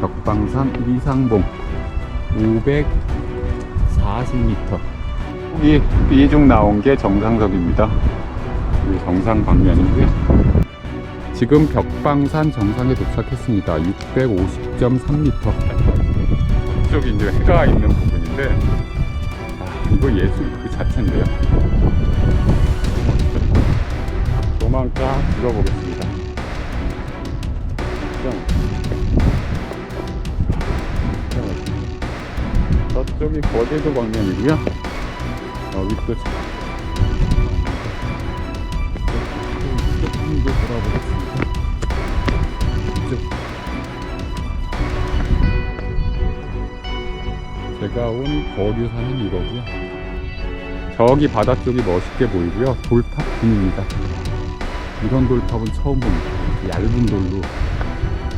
벽방산 이상봉 540m 여기 B중 나온 게 정상석입니다. 정상 방면이고요 지금 벽방산 정상에 도착했습니다. 650.3m 이쪽이 이제 해가 있는 부분인데 아 이거 예술 그 자체인데요 조만 쫙 둘러보겠습니다 저쪽이 거제도 방면이고요. 여기 또 온 거류산은 이거고요. 저기 바다 쪽이 멋있게 보이고요. 돌탑 빈입니다. 이런 돌탑은 처음 봅니다. 얇은 돌로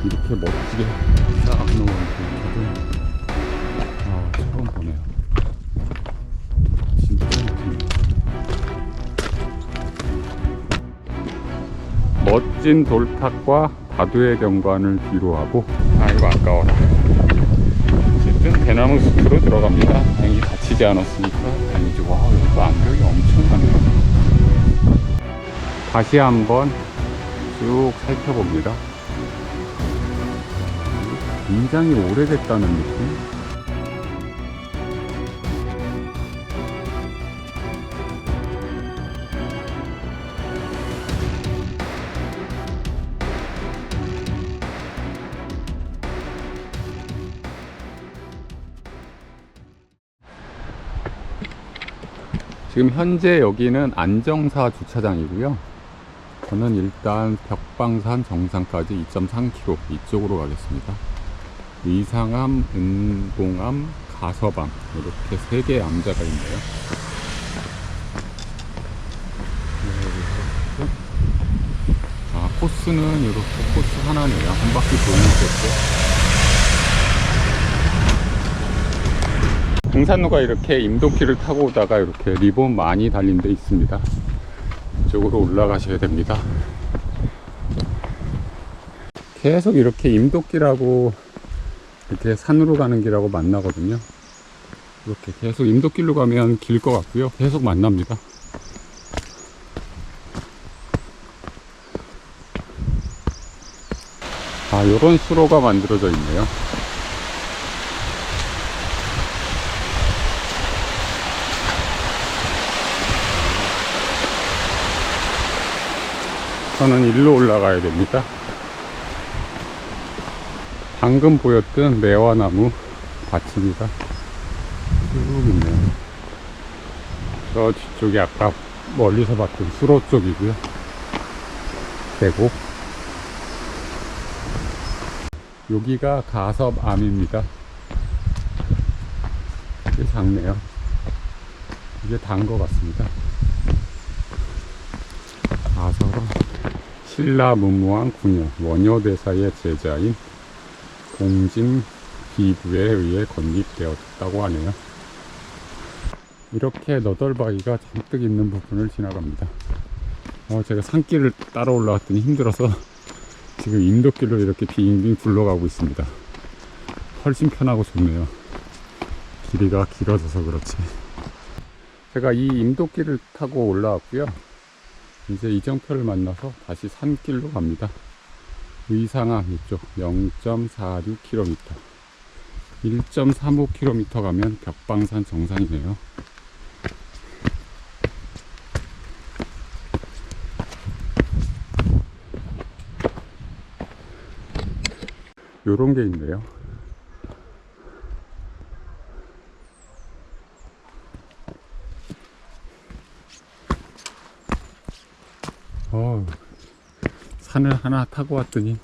이렇게 멋지게 쌓아 놓은 돌탑은 아, 처음 보네요. 진짜 멋집니다. 멋진 돌탑과 다도의 경관을 뒤로하고 아이고 아까워라. 대나무 숲으로 들어갑니다. 다행히 다치지 않았으니까 다행이지. 와 여기도 암벽이 엄청나네요. 다시 한번 쭉 살펴봅니다. 굉장히 오래됐다는 느낌? 지금 현재 여기는 안정사 주차장이고요. 저는 일단 벽방산 정상까지 2.3km 이쪽으로 가겠습니다. 의상암, 은봉암, 가서방 이렇게 세 개의 암자가 있네요. 아 코스는 이렇게 코스 하나네요. 한 바퀴 도는 코스. 등산로가 이렇게 임도길을 타고 오다가 이렇게 리본 많이 달린 데 있습니다. 이쪽으로 올라가셔야 됩니다. 계속 이렇게 임도길하고 이렇게 산으로 가는 길하고 만나거든요. 이렇게 계속 임도길로 가면 길 것 같고요. 계속 만납니다. 아, 요런 수로가 만들어져 있네요. 저는 일로 올라가야 됩니다. 방금 보였던 매화나무 밭입니다. 쭉 있네요. 저 뒤쪽이 아까 멀리서 봤던 수로 쪽이고요. 계곡. 여기가 가섭암입니다. 꽤 작네요. 이게 단것 같습니다. 가섭은 신라 문무왕 궁녀 원효대사의 제자인 공진 비부에 의해 건립되었다고 하네요. 이렇게 너덜바위가 잔뜩 있는 부분을 지나갑니다. 어, 제가 산길을 따라 올라왔더니 힘들어서 지금 인도길로 이렇게 빙빙 굴러가고 있습니다. 훨씬 편하고 좋네요. 길이가 길어져서 그렇지. 제가 이 임도길을 타고 올라왔고요. 이제 이정표를 만나서 다시 산길로 갑니다. 의상암 이쪽 0.46km 1.35km 가면 벽방산 정상이네요. 요런 게 있네요. 어, 산을 하나 타고 왔더니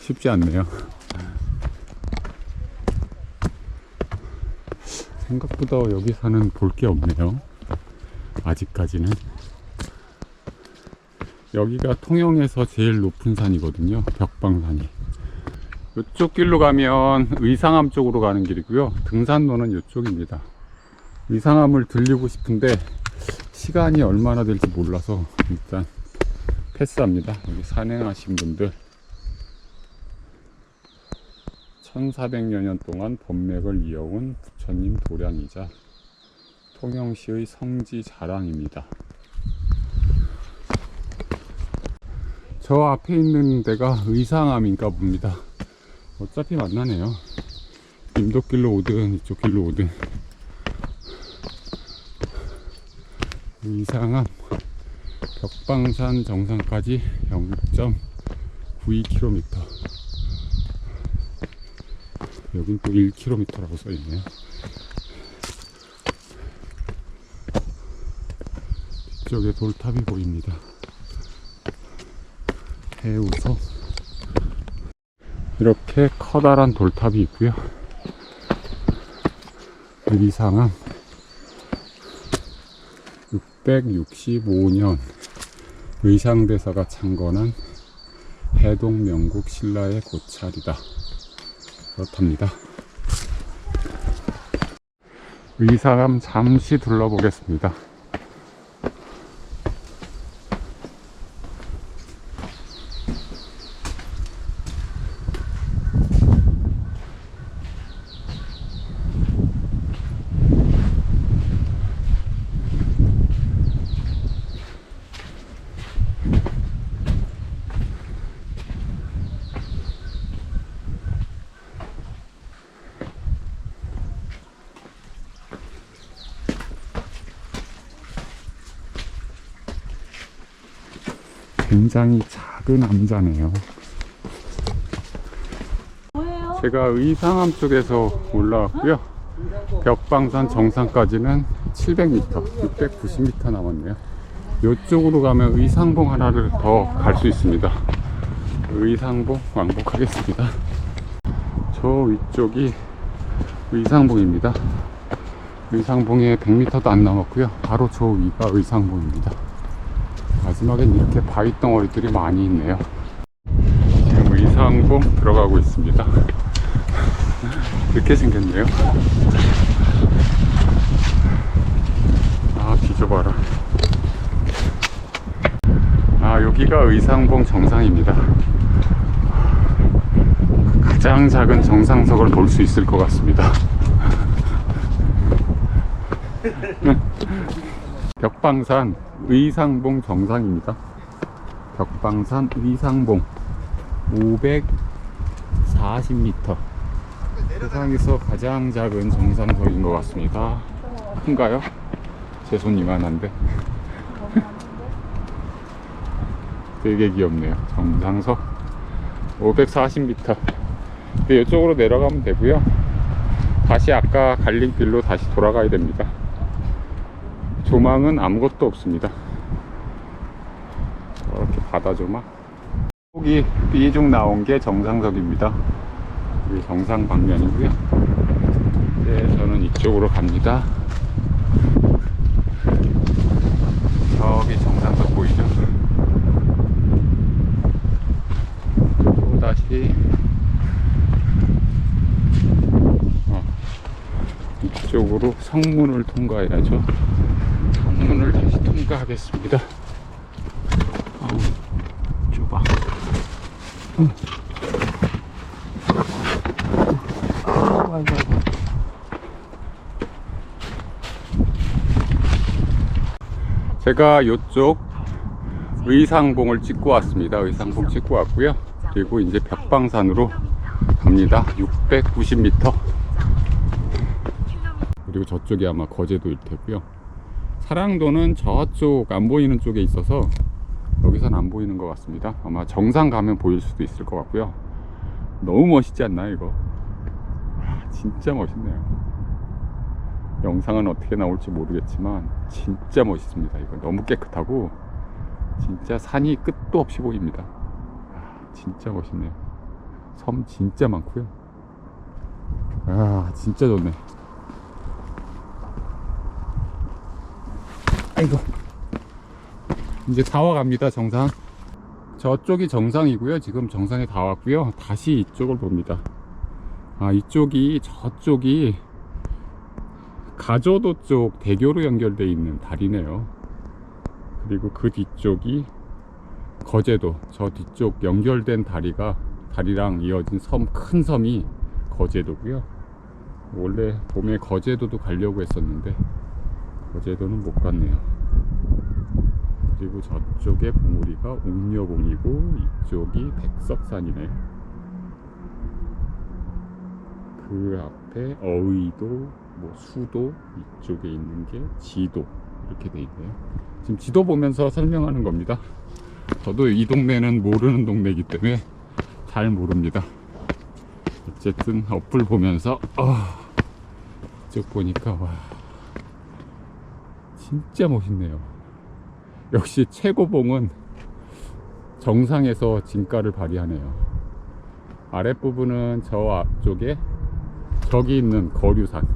쉽지 않네요. 생각보다 여기 사는 볼 게 없네요. 아직까지는. 여기가 통영에서 제일 높은 산이거든요. 벽방산이. 이쪽 길로 가면 의상암 쪽으로 가는 길이고요. 등산로는 이쪽입니다. 의상암을 들리고 싶은데 시간이 얼마나 될지 몰라서 일단 패스합니다. 여기 산행하신 분들 1400여 년 동안 법맥을 이어온 부처님 도량이자 통영시의 성지 자랑입니다. 저 앞에 있는 데가 의상암인가 봅니다. 어차피 만나네요. 인도길로 오든 이쪽 길로 오든 의상암 벽방산 정상까지 0.92km 여긴 또 1km라고 써있네요. 뒤쪽에 돌탑이 보입니다. 해우서 이렇게 커다란 돌탑이 있고요. 의상암 665년 의상대사가 창건한 해동 명국 신라의 고찰이다. 그렇답니다. 의상함 잠시 둘러보겠습니다. 굉장히 작은 암자네요. 뭐예요? 제가 의상암 쪽에서 올라왔고요. 벽방산 정상까지는 700m, 690m 남았네요. 이쪽으로 가면 의상봉 하나를 더 갈 수 있습니다. 의상봉 왕복하겠습니다. 저 위쪽이 의상봉입니다. 의상봉에 100m도 안 남았고요. 바로 저 위가 의상봉입니다. 마지막엔 이렇게 바위 덩어리들이 많이 있네요. 지금 의상봉 들어가고 있습니다. 이렇게 생겼네요. 아, 뒤져봐라. 아, 여기가 의상봉 정상입니다. 가장 작은 정상석을 볼 수 있을 것 같습니다. 벽방산 의상봉 정상입니다. 벽방산 의상봉 540m. 세상에서 가장 작은 정상석인 것 같습니다. 큰가요? 제 손 이만한데. 되게 귀엽네요. 정상석 540m. 근데 이쪽으로 내려가면 되고요. 다시 아까 갈린 길로 다시 돌아가야 됩니다. 조망은 아무것도 없습니다. 이렇게 바다 조망. 여기 B중 나온 게 정상석입니다. 여기 정상 방면이고요. 네, 저는 이쪽으로 갑니다. 저기 정상석 보이죠? 또 다시 어, 이쪽으로 성문을 통과해야죠. 성문을 다시 통과하겠습니다. 어우, 좁아. 제가 이쪽 의상봉을 찍고 왔습니다. 의상봉 찍고 왔고요. 그리고 이제 벽방산으로 갑니다. 690m. 그리고 저쪽이 아마 거제도일 테고요. 사랑도는 저쪽 안 보이는 쪽에 있어서 여기선 안 보이는 것 같습니다. 아마 정상 가면 보일 수도 있을 것 같고요. 너무 멋있지 않나요, 이거? 아, 진짜 멋있네요. 영상은 어떻게 나올지 모르겠지만 진짜 멋있습니다. 이거 너무 깨끗하고 진짜 산이 끝도 없이 보입니다. 아, 진짜 멋있네요. 섬 진짜 많고요. 아, 진짜 좋네. 아이고. 이제 다 와갑니다, 정상. 저쪽이 정상이고요. 지금 정상에 다 왔고요. 다시 이쪽을 봅니다. 아, 이쪽이 저쪽이 가저도 쪽 대교로 연결되어 있는 다리네요. 그리고 그 뒤쪽이 거제도 저 뒤쪽 연결된 다리가 다리랑 이어진 섬 큰 섬이 거제도고요. 원래 봄에 거제도도 가려고 했었는데 거제도는 못 갔네요. 그리고 저쪽에 봉우리가 옥녀봉이고 이쪽이 백석산이네. 그 앞에 어의도, 뭐 수도 이쪽에 있는 게 지도 이렇게 돼 있네요. 지금 지도 보면서 설명하는 겁니다. 저도 이 동네는 모르는 동네이기 때문에 잘 모릅니다. 어쨌든 어플 보면서 아, 이쪽 보니까 와 진짜 멋있네요. 역시 최고봉은 정상에서 진가를 발휘하네요. 아랫부분은 저 앞쪽에 저기 있는 거류산.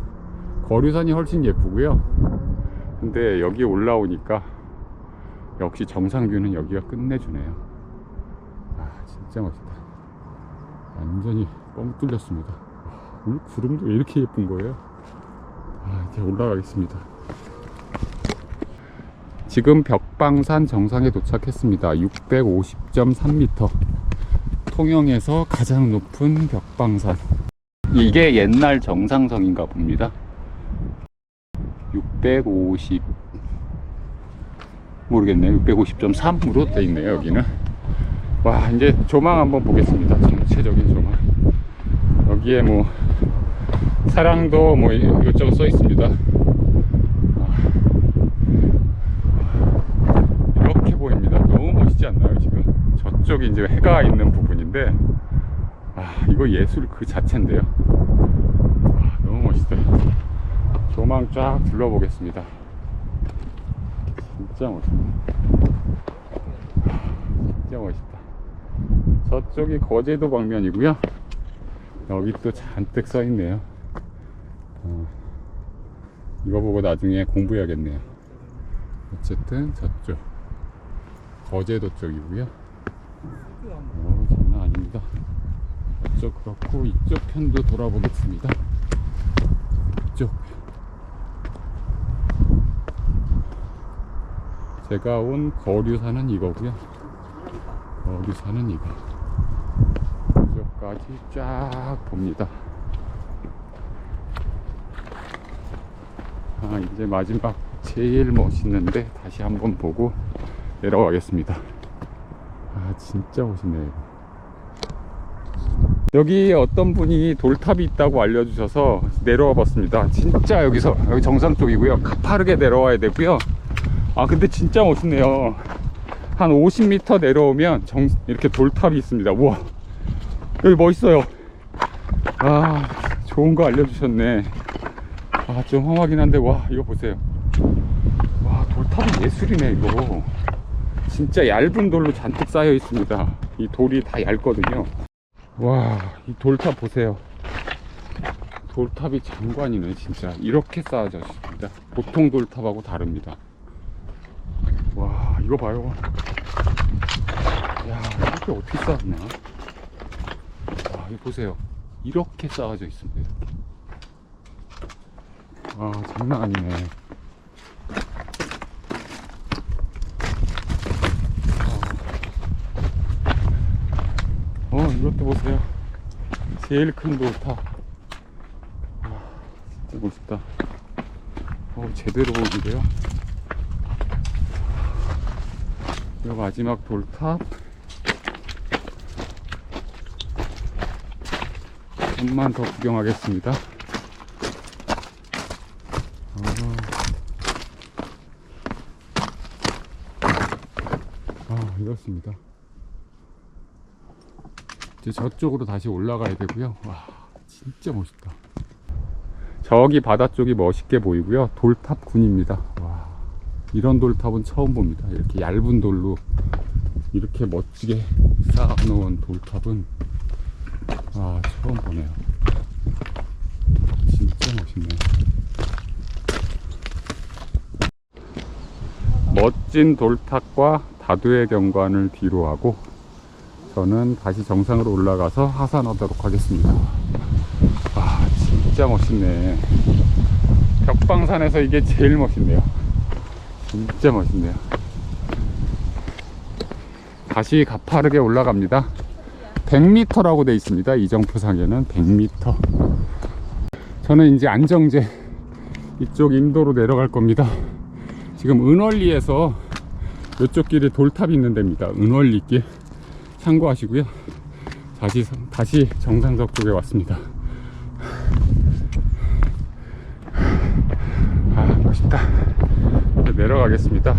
거류산이 훨씬 예쁘고요. 근데 여기 올라오니까 역시 정상뷰는 여기가 끝내주네요. 아, 진짜 멋있다. 완전히 뻥 뚫렸습니다. 와, 오늘 구름도 왜 이렇게 예쁜 거예요? 아, 이제 올라가겠습니다. 지금 벽방산 정상에 도착했습니다. 650.3m. 통영에서 가장 높은 벽방산. 이게 옛날 정상성인가 봅니다. 650 모르겠네요. 650.3으로 돼 있네요. 여기는. 와 이제 조망 한번 보겠습니다. 전체적인 조망. 여기에 뭐 사랑도 뭐 이것저것 써 있습니다. 이렇게 보입니다. 너무 멋있지 않나요, 지금? 저쪽이 이제 해가 있는 부분인데, 아, 이거 예술 그 자체인데요. 아, 너무 멋있어요. 조망 쫙 둘러보겠습니다. 진짜 멋있네. 아, 진짜 멋있다. 저쪽이 거제도 방면이고요. 여기 또 잔뜩 써 있네요. 어, 이거 보고 나중에 공부해야겠네요. 어쨌든 저쪽 거제도 쪽이고요. 어, 장난 아닙니다. 이쪽 그렇고 이쪽 편도 돌아보겠습니다. 이쪽 제가 온 거류산은 이거고요. 거류산은 이거. 이쪽까지 쫙 봅니다. 아 이제 마지막 제일 멋있는데 다시 한번 보고 내려가겠습니다. 아 진짜 멋있네요. 여기 어떤 분이 돌탑이 있다고 알려주셔서 내려와 봤습니다. 진짜 여기서 여기 정상 쪽이고요. 가파르게 내려와야 되고요. 아 근데 진짜 멋있네요. 한 50m 내려오면 정, 이렇게 돌탑이 있습니다. 우와 여기 멋있어요. 아 좋은 거 알려주셨네. 아 좀 험하긴 한데 와 이거 보세요. 와 돌탑이 예술이네 이거. 진짜 얇은 돌로 잔뜩 쌓여 있습니다. 이 돌이 다 얇거든요. 와, 이 돌탑 보세요. 돌탑이 장관이네, 진짜. 이렇게 쌓아져 있습니다. 보통 돌탑하고 다릅니다. 와, 이거 봐요. 야, 이렇게 어떻게 쌓았나? 와, 이거 보세요. 이렇게 쌓아져 있습니다. 이렇게. 와, 장난 아니네. 어, 이것도 보세요. 제일 큰 돌탑. 와, 진짜 멋있다. 어, 제대로 보이는데요. 이 마지막 돌탑. 좀만 더 구경하겠습니다. 아, 아 이렇습니다. 이제 저쪽으로 다시 올라가야 되고요. 와, 진짜 멋있다. 저기 바다 쪽이 멋있게 보이고요. 돌탑 군입니다. 와, 이런 돌탑은 처음 봅니다. 이렇게 얇은 돌로 이렇게 멋지게 쌓아 놓은 돌탑은 아, 처음 보네요. 진짜 멋있네요. 멋진 돌탑과 다도의 경관을 뒤로하고 저는 다시 정상으로 올라가서 하산하도록 하겠습니다. 와, 진짜 멋있네. 벽방산에서 이게 제일 멋있네요. 진짜 멋있네요. 다시 가파르게 올라갑니다. 100m라고 되어 있습니다. 이정표상에는 100m. 저는 이제 안정제 이쪽 인도로 내려갈 겁니다. 지금 은월리에서 이쪽 길에 돌탑이 있는 데입니다. 은월리길 참고하시고요. 다시 다시 정상적 쪽에 왔습니다. 아 멋있다. 이제 내려가겠습니다.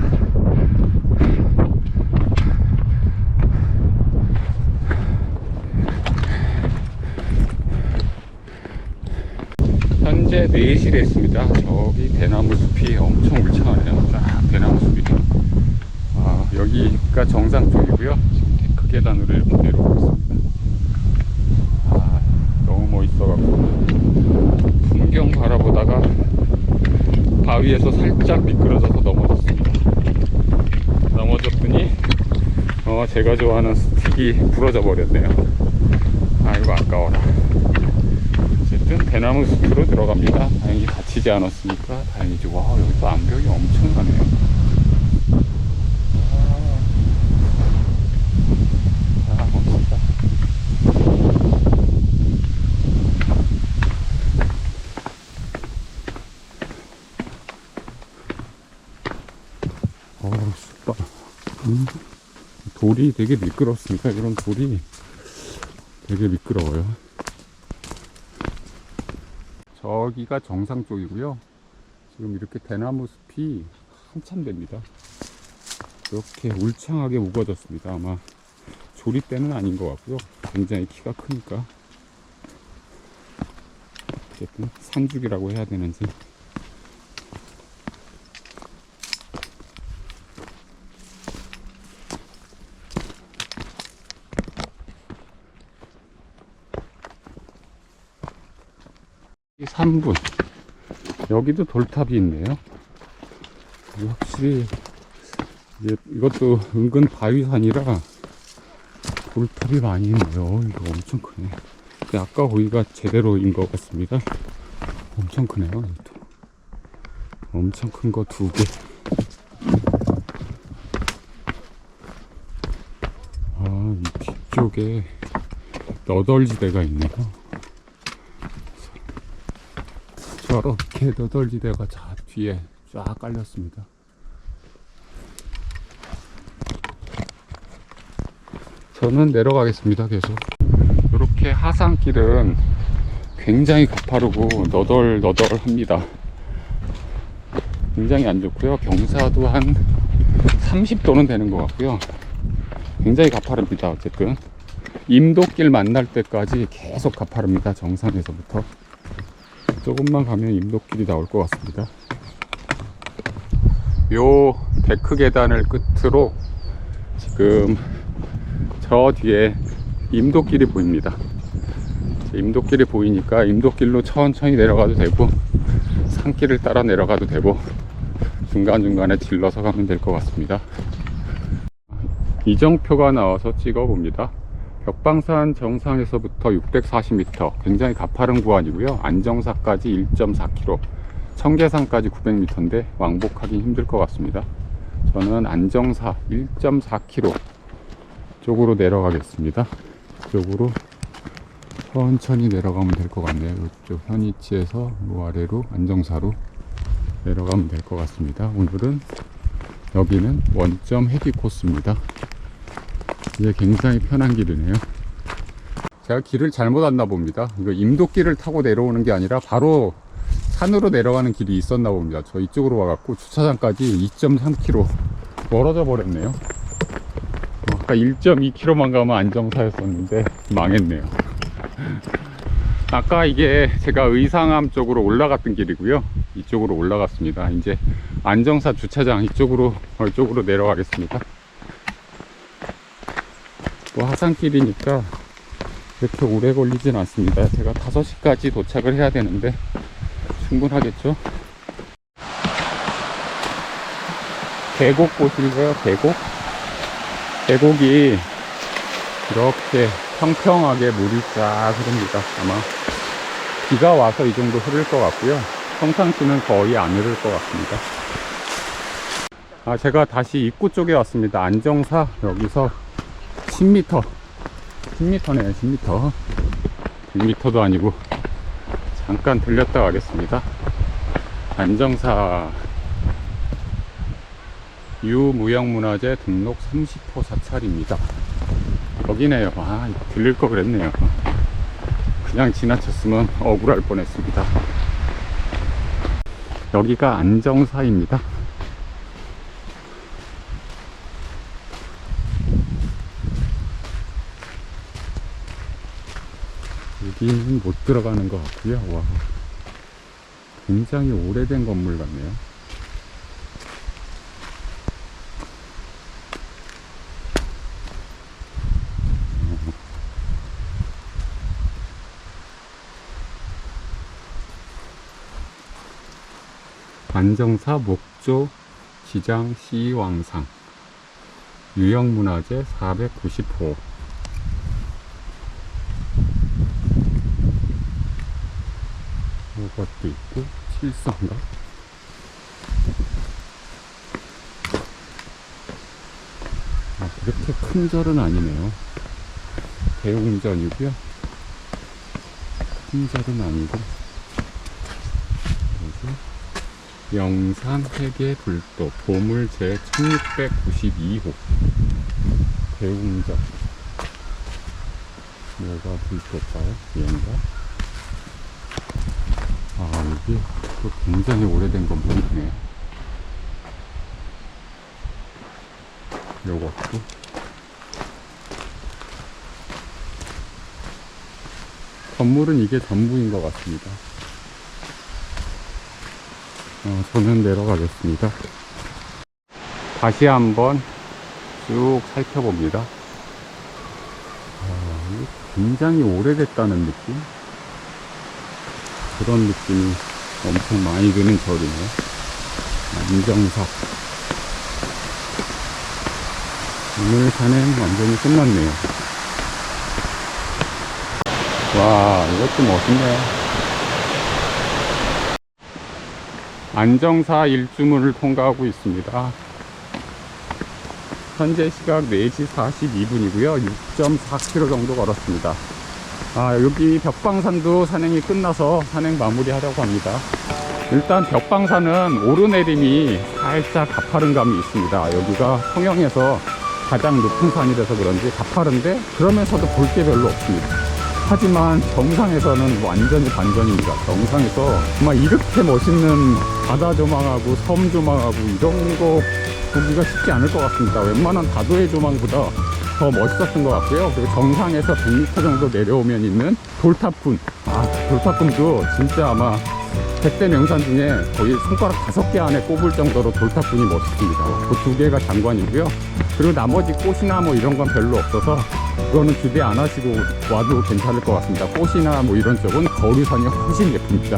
현재 4시 됐습니다. 저기 대나무 숲이 엄청 울창하네요. 쫙 대나무 숲이. 아, 여기가 정상 쪽이고요. 계단으로 내려오고 있습니다. 아, 너무 멋있어갖고 풍경 바라보다가 바위에서 살짝 미끄러져서 넘어졌습니다. 넘어졌더니 어, 제가 좋아하는 스틱이 부러져 버렸네요. 아이고 아까워라. 어쨌든 대나무 숲으로 들어갑니다. 다행히 다치지 않았으니까 다행이지. 와 여기 또 암벽이 엄청나네요. 아, 멋있다. 어우, 숲봐. 음, 돌이 되게 미끄럽습니다. 이런 돌이 되게 미끄러워요. 저기가 정상 쪽이고요. 지금 이렇게 대나무 숲이 한참 됩니다. 이렇게 울창하게 우거졌습니다. 아마 조립대는 아닌 것 같고요. 굉장히 키가 크니까. 어쨌든 산죽이라고 해야 되는지. 3분. 여기도 돌탑이 있네요. 확실히, 이제 이것도 은근 바위산이라 돌탑이 많이 있네요. 이거 엄청 크네. 아까 거기가 제대로인 것 같습니다. 엄청 크네요. 이것도. 엄청 큰 거 두 개. 아, 이 뒤쪽에 너덜지대가 있네요. 저렇게 너덜지대가 자 뒤에 쫙 깔렸습니다. 저는 내려가겠습니다. 계속 이렇게 하산길은 굉장히 가파르고 너덜너덜합니다. 굉장히 안 좋고요. 경사도 한 30도는 되는 것 같고요. 굉장히 가파릅니다. 어쨌든 임도길 만날 때까지 계속 가파릅니다. 정상에서부터. 조금만 가면 임도길이 나올 것 같습니다. 요 데크 계단을 끝으로 지금 저 뒤에 임도길이 보입니다. 임도길이 보이니까 임도길로 천천히 내려가도 되고 산길을 따라 내려가도 되고 중간중간에 질러서 가면 될 것 같습니다. 이정표가 나와서 찍어 봅니다. 벽방산 정상에서부터 640m, 굉장히 가파른 구간이고요. 안정사까지 1.4km, 청계산까지 900m인데 왕복하기 힘들 것 같습니다. 저는 안정사 1.4km 쪽으로 내려가겠습니다. 이쪽으로 천천히 내려가면 될 것 같네요. 이쪽 현이치에서 요 아래로 안정사로 내려가면 될 것 같습니다. 오늘은 여기는 원점 헤비 코스입니다. 이게 굉장히 편한 길이네요. 제가 길을 잘못 왔나 봅니다. 이거 임도길을 타고 내려오는 게 아니라 바로 산으로 내려가는 길이 있었나 봅니다. 저 이쪽으로 와갖고 주차장까지 2.3km 멀어져 버렸네요. 어, 아까 1.2km만 가면 안정사였었는데 망했네요. 아까 이게 제가 의상암 쪽으로 올라갔던 길이고요. 이쪽으로 올라갔습니다. 이제 안정사 주차장 이쪽으로 어, 이쪽으로 내려가겠습니다. 뭐 하산길이니까 이렇게 오래 걸리진 않습니다. 제가 5시까지 도착을 해야 되는데 충분하겠죠? 계곡 보실래요? 계곡? 계곡이 이렇게 평평하게 물이 쫙 흐릅니다. 아마 비가 와서 이 정도 흐를 것 같고요. 평상시는 거의 안 흐를 것 같습니다. 아, 제가 다시 입구 쪽에 왔습니다. 안정사 여기서 10m. 10m네요, 10m. 100m도 아니고 잠깐 들렸다 가겠습니다. 안정사 유무형문화재 등록 30호 사찰입니다. 여기네요. 아, 들릴 거 그랬네요. 그냥 지나쳤으면 억울할 뻔했습니다. 여기가 안정사입니다. 여기는 못 들어가는 것 같고요. 와, 굉장히 오래된 건물 같네요. 안정사 목조 지장 시왕상 유형문화재 490호 이 것도 있고 칠성가 아 그렇게 큰 절은 아니네요. 대웅전이고요. 큰 절은 아니고. 그리고 영산 회계 불도 보물 제 1692호. 대웅전. 뭐가 불도일까요? 얘인가? 아 이게 또 굉장히 오래된 건물이네 요것도 건물은 이게 전부인 것 같습니다 어, 저는 내려가겠습니다. 다시 한번 쭉 살펴봅니다. 아, 굉장히 오래됐다는 느낌? 그런 느낌이 엄청 많이 드는 절이네요. 안정석. 오늘 산행 완전히 끝났네요. 와, 이것도 멋있네요. 안정사 일주문을 통과하고 있습니다. 현재 시각 4시 42분이고요. 6.4km 정도 걸었습니다. 아, 여기 벽방산도 산행이 끝나서 산행 마무리하려고 합니다. 일단 벽방산은 오르내림이 살짝 가파른 감이 있습니다. 여기가 성형에서 가장 높은 산이라서 그런지 가파른데 그러면서도 볼 게 별로 없습니다. 하지만 정상에서는 완전히 반전입니다. 정상에서 정말 이렇게 멋있는 바다 조망하고 섬 조망하고 이런 거 보기가 쉽지 않을 것 같습니다. 웬만한 다도의 조망보다 더 멋있었던 것 같고요. 그리고 정상에서 100m 정도 내려오면 있는 돌탑군. 아, 돌탑군도 진짜 아마 100대 명산 중에 거의 손가락 다섯 개 안에 꼽을 정도로 돌탑군이 멋있습니다. 그 두 개가 장관이고요. 그리고 나머지 꽃이나 뭐 이런 건 별로 없어서 그거는 기대 안 하시고 와도 괜찮을 것 같습니다. 꽃이나 뭐 이런 쪽은 거류산이 훨씬 예쁩니다.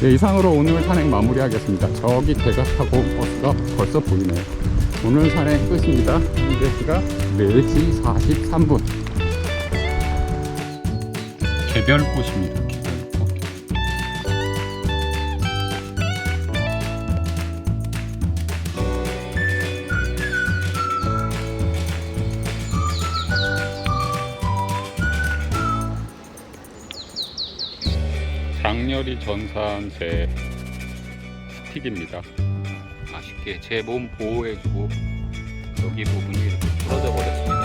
네, 이상으로 오늘 산행 마무리하겠습니다. 저기 배가 타고 온 버스가 벌써 보이네요. 오늘 산행 끝입니다. 현재 시각 4시 43분. 개별꽃입니다. 개별꽃. 장렬히 전사한 제 스틱입니다. 이렇게 제 몸 보호해주고 여기 부분이 이렇게 부러져 버렸습니다.